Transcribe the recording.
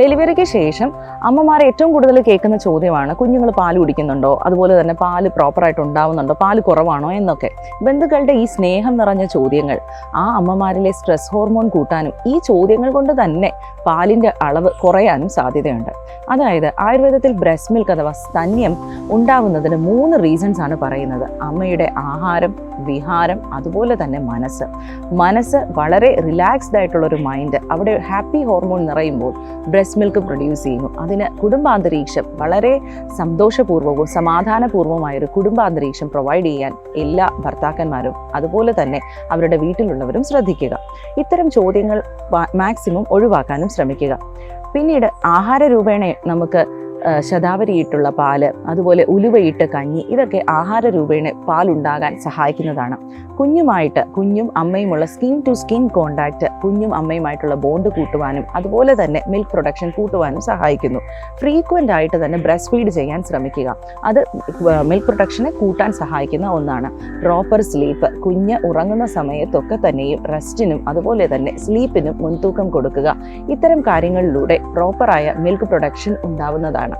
ഡെലിവറിക്ക് ശേഷം അമ്മമാരെ ഏറ്റവും കൂടുതൽ കേൾക്കുന്ന ചോദ്യമാണ് കുഞ്ഞുങ്ങൾ പാൽ കുടിക്കുന്നുണ്ടോ? അതുപോലെ തന്നെ പാൽ പ്രോപ്പറായിട്ട് ഉണ്ടാവുന്നുണ്ടോ? പാൽ കുറവാണോ എന്നൊക്കെ. ബന്ധുക്കളുടെ ഈ സ്നേഹം നിറഞ്ഞ ചോദ്യങ്ങൾ ആ അമ്മമാരിലെ സ്ട്രെസ് ഹോർമോൺ കൂട്ടാനും ഈ ചോദ്യങ്ങൾ കൊണ്ട് തന്നെ പാലിന്റെ അളവ് കുറയാനും സാധ്യതയുണ്ട്. അതായത് ആയുർവേദത്തിൽ ബ്രസ്റ്റ് മിൽക്ക് അഥവാ സ്തന്യം ഉണ്ടാവുന്നതിന് മൂന്ന് റീസൺസ് ആണ് പറയുന്നത്. അമ്മയുടെ ആഹാരം വിഹാരം അതുപോലെ തന്നെ മനസ്സ്. മനസ്സ് വളരെ റിലാക്സ്ഡ് ആയിട്ടുള്ള ഒരു മൈൻഡ് അവിടെ ഹാപ്പി ഹോർമോൺ നിറയുമ്പോൾ ബ്രസ്റ്റ് മിൽക്ക് പ്രൊഡ്യൂസ് ചെയ്യുന്നു. അതിന് കുടുംബാന്തരീക്ഷം വളരെ സന്തോഷപൂർവവും സമാധാനപൂർവമായ ഒരു കുടുംബാന്തരീക്ഷം പ്രൊവൈഡ് ചെയ്യാൻ എല്ലാ ഭർത്താക്കന്മാരും അതുപോലെ തന്നെ അവരുടെ വീട്ടിലുള്ളവരും ശ്രദ്ധിക്കുക. ഇത്തരം ചോദ്യങ്ങൾ മാക്സിമം ഒഴിവാക്കാനും ശ്രമിക്കുക. പിന്നീട് ആഹാര രൂപേണ നമുക്ക് ശതാവരിയിട്ടുള്ള പാൽ അതുപോലെ ഉലുവയിട്ട് കഞ്ഞി ഇതൊക്കെ ആഹാര രൂപേണ പാലുണ്ടാകാൻ സഹായിക്കുന്നതാണ്. കുഞ്ഞുമായിട്ട് കുഞ്ഞും അമ്മയുമുള്ള സ്കിൻ ടു സ്കിൻ കോണ്ടാക്ട് കുഞ്ഞും അമ്മയുമായിട്ടുള്ള ബോണ്ട് കൂട്ടുവാനും അതുപോലെ തന്നെ മിൽക്ക് പ്രൊഡക്ഷൻ കൂട്ടുവാനും സഹായിക്കുന്നു. ഫ്രീക്വന്റ് ആയിട്ട് തന്നെ ബ്രസ്റ്റ് ഫീഡ് ചെയ്യാൻ ശ്രമിക്കുക. അത് മിൽക്ക് പ്രൊഡക്ഷനെ കൂട്ടാൻ സഹായിക്കുന്ന ഒന്നാണ്. പ്രോപ്പർ സ്ലീപ്പ് കുഞ്ഞ് ഉറങ്ങുന്ന സമയത്തൊക്കെ തന്നെയും റെസ്റ്റിനും അതുപോലെ തന്നെ സ്ലീപ്പിനും മുൻതൂക്കം കൊടുക്കുക. ഇത്തരം കാര്യങ്ങളിലൂടെ പ്രോപ്പറായ മിൽക്ക് പ്രൊഡക്ഷൻ ഉണ്ടാവുന്നതാണ്.